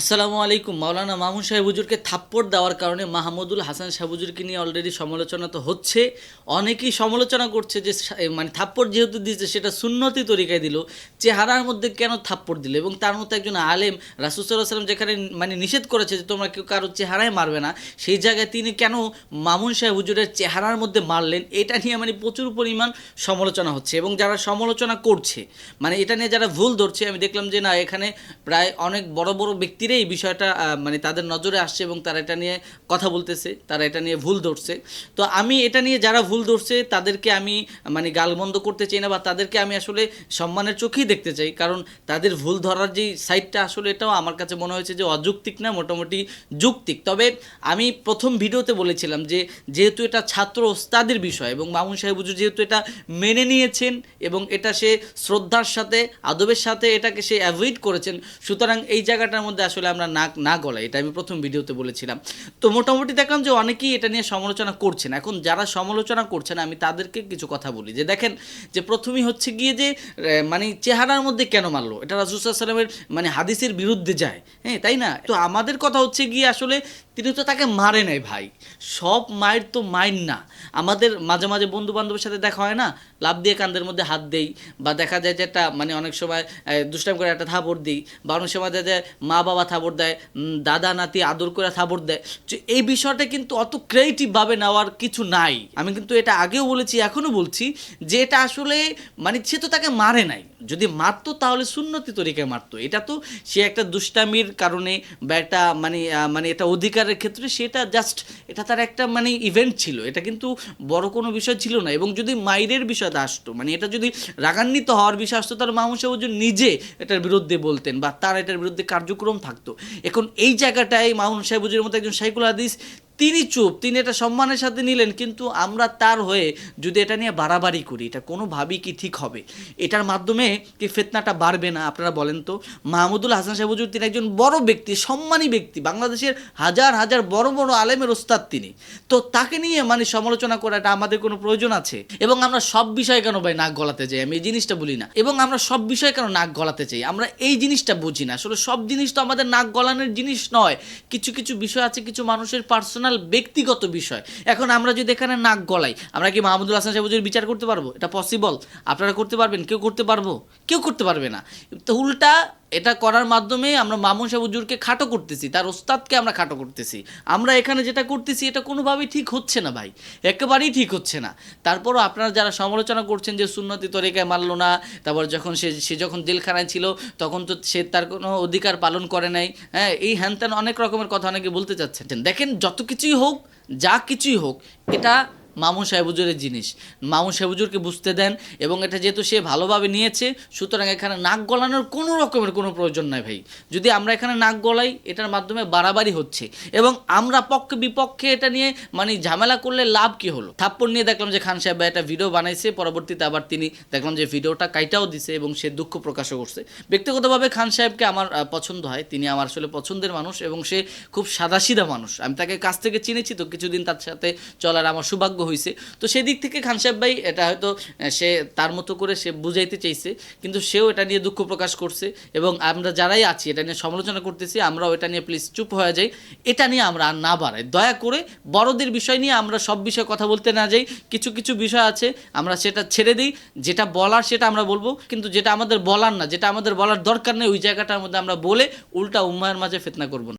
আসসালামু আলাইকুম। মাওলানা মামুন সাহেব হুজুরকে থাপ্পড় দেওয়ার কারণে মাহমুদুল হাসান সাহেব হুজুরকে নিয়ে অলরেডি সমালোচনা তো হচ্ছে। অনেকেই সমালোচনা করছে যে মানে থাপ্পড় যেহেতু দিয়েছে, সেটা সুন্নতি তরিকায় দিল। চেহারার মধ্যে কেন থাপ্পড় দিল? এবং তার মধ্যে একজন আলেম রাসুসাল্লাহ সাল্লাম যেখানে মানে নিষেধ করেছে যে তোমরা কেউ কারও চেহারায় মারবে না, সেই জায়গায় তিনি কেন মামুন সাহেব হুজুরের চেহারার মধ্যে মারলেন? এটা নিয়ে মানে প্রচুর পরিমাণ সমালোচনা হচ্ছে এবং যারা সমালোচনা করছে মানে এটা নিয়ে যারা ভুল ধরছে, আমি দেখলাম যে না, এখানে প্রায় অনেক বড় বড় ব্যক্তিরাই এই বিষয়টা মানে তাদের নজরে আসছে এবং তারা এটা নিয়ে কথা বলতেছে, তারা এটা নিয়ে ভুল ধরছে। তো আমি এটা নিয়ে যারা ভুল ধরছে, তাদেরকে আমি মানে গালবন্ধ করতে চাই না বা তাদেরকে আমি আসলে সম্মানের চোখেই দেখতে চাই। কারণ তাদের ভুল ধরার যেই সাইডটা, আসলে এটাও আমার কাছে মনে হয়েছে যে অযৌক্তিক না, মোটামুটি যৌক্তিক তবে আমি প্রথম ভিডিওতে বলেছিলাম যে যেহেতু এটা ছাত্র ওস্তাদের বিষয় এবং মামুন সাহেব হুজুর যেহেতু এটা মেনে নিয়েছেন এবং এটা সে শ্রদ্ধার সাথে, আদবের সাথে এটাকে সে অ্যাভয়েড করেছেন, সুতরাং এই জায়গাটার মধ্যে আসলে আমরা না না গলাই এটা আমি প্রথম ভিডিওতে বলেছিলাম। তো মোটামুটি দেখলাম যে অনেকেই এটা নিয়ে সমালোচনা করছেন। এখন যারা সমালোচনা করছেন, আমি তাদেরকে কিছু কথা বলি। যে দেখেন, যে প্রথমেই হচ্ছে গিয়ে যে মানে চেহারার মধ্যে কেন মারলো? এটা রাসুসাল্লামের মানে হাদিসের বিরুদ্ধে যায়। হ্যাঁ তাই না? তো আমাদের কথা হচ্ছে গিয়ে আসলে তিনি তো তাকে মারে নাই ভাই। সব মায়ের তো মায়ের না। আমাদের মাঝে মাঝে বন্ধু বান্ধবের সাথে দেখা হয় না? লাভ দিয়ে কান্দের মধ্যে হাত দেই বা দেখা যায় যে একটা মানে অনেক সময় দুষ্টাম করে একটা থাপড় দিই বা অনেক সময় দেখা যায় মা বাবা থাপড় দেয় দাদা নাতি আদর করে থাপড় দেয়। এই বিষয়টা কিন্তু অত ক্রিয়েটিভভাবে নেওয়ার কিছু নাই। আমি কিন্তু এটা আগেও বলেছি এখনও বলছি যে এটা আসলে মানে সে তো তাকে মারে নাই। যদি মারতো তাহলে সুন্নতি তরিকায় মারতো। এটা তো সে একটা দুষ্টামির কারণে বা একটা মানে মানে এটা অধিকারের ক্ষেত্রে সেটা জাস্ট এটা তার একটা মানে ইভেন্ট ছিল। এটা কিন্তু বড় কোনো বিষয় ছিল না। এবং যদি মাইরের বিষয়টা আসতো মানে এটা যদি রাগান্বিত হওয়ার বিষয় আসতো তার মামুন সাহেব হুজুর নিজে এটার বিরুদ্ধে বলতেন বা তার এটার বিরুদ্ধে কার্যক্রম থাকতো। এখন এই জায়গাটায় মামুন সাহেব মতো একজন সাইকুল হাদিস তিনি চুপ, তিনি এটা সম্মানের সাথে নিলেন, কিন্তু আমরা তার হয়ে যদি এটা নিয়ে বাড়াবাড়ি করি, এটা কোনোভাবেই কি ঠিক হবে? এটার মাধ্যমে কি ফেতনাটা বাড়বে না? আপনারা বলেন তো। মাহমুদুল হাসান সাহেব হুজুর তিনি একজন বড় ব্যক্তি, সম্মানী ব্যক্তি, বাংলাদেশের হাজার হাজার বড় বড় আলেমের ওস্তাদ তিনি। তো তাকে নিয়ে মানে সমালোচনা করাটা আমাদের কোনো প্রয়োজন আছে? এবং আমরা সব বিষয়ে কেন ভাই নাক গলাতে চাই আমি এই জিনিসটা বলি না। এবং আমরা সব বিষয়ে কেন নাক গলাতে চাই? আমরা এই জিনিসটা বুঝি না। আসলে সব জিনিস তো আমাদের নাক গলানোর জিনিস নয়। কিছু কিছু বিষয় আছে, কিছু মানুষের পার্সোনাল ব্যক্তিগত বিষয়। এখন আমরা যদি এখানে নাক গলাই, আমরা কি মাহমুদুল হাসান সাহেব বিচার করতে পারব? এটা পসিবল আপনারা করতে পারবেন? কেউ করতে পারব? কেউ করতে পারবে না। তো উল্টা এটা করার মাধ্যমে আমরা মামুন সাহেব হুজুরকে খাটো করতেছি, তার ওস্তাদকে আমরা খাটো করতেছি। আমরা এখানে যেটা করতেছি, এটা কোনোভাবেই ঠিক হচ্ছে না ভাই, একেবারেই ঠিক হচ্ছে না। তারপরও আপনারা যারা সমালোচনা করছেন যে সুন্নতি তরিকায় মানলো না, তারপর যখন সে সে যখন জেলখানায় ছিল, তখন তো সে তার কোনো অধিকার পালন করে নাই। হ্যাঁ এই হ্যান অনেক রকমের কথা অনেকে বলতে চাচ্ছেন। দেখেন, যত কিছুই হোক, যা কিছুই হোক, এটা মামুন সাহেবুজুরের জিনিস। মামুন সাহেবুজুরকে বুঝতে দেন এবং এটা যেহেতু সে ভালোভাবে নিয়েছে, সুতরাং এখানে নাক গলানোর কোনো রকমের কোনো প্রয়োজন নাই ভাই। যদি আমরা এখানে নাক গলাই, এটার মাধ্যমে বাড়াবাড়ি হচ্ছে। এবং আমরা পক্ষে বিপক্ষে এটা নিয়ে মানে ঝামেলা করলে লাভ কি হলো? থাপ্পড় নিয়ে দেখলাম যে খান সাহেব একটা ভিডিও বানাইছে, পরবর্তীতে আবার তিনি দেখলাম যে ভিডিওটা কাইটাও দিছে এবং সে দুঃখ প্রকাশও করছে। ব্যক্তিগতভাবে খান সাহেবকে আমার পছন্দ হয়। তিনি আমার আসলে পছন্দের মানুষ এবং সে খুব সাদাসিধা মানুষ। আমি তাকে কাছ থেকে চিনেছি তো কিছুদিন তার সাথে চলার আমার সৌভাগ্য হয়েছে তো সেদিক থেকে খান সাহেব ভাই, এটা হয়তো সে তার মতো করে সে বুঝাইতে চাইছে, কিন্তু সেও এটা নিয়ে দুঃখ প্রকাশ করছে এবং আমরা যারাই আছি, এটা নিয়ে সমালোচনা করতেছি, আমরাও এটা নিয়ে প্লিজ চুপ হয়ে যাই। এটা নিয়ে আমরা আর না বাড়াই। দয়া করে বড়দের বিষয় নিয়ে আমরা সব বিষয়ে কথা বলতে না যাই। কিছু কিছু বিষয় আছে, আমরা সেটা ছেড়ে দিই। যেটা বলার সেটা আমরা বলব, কিন্তু যেটা আমাদের বলার না, যেটা আমাদের বলার দরকার নেই, ওই জায়গাটার মধ্যে আমরা বলে উল্টা উম্মায়ের মাঝে ফেতনা করব না।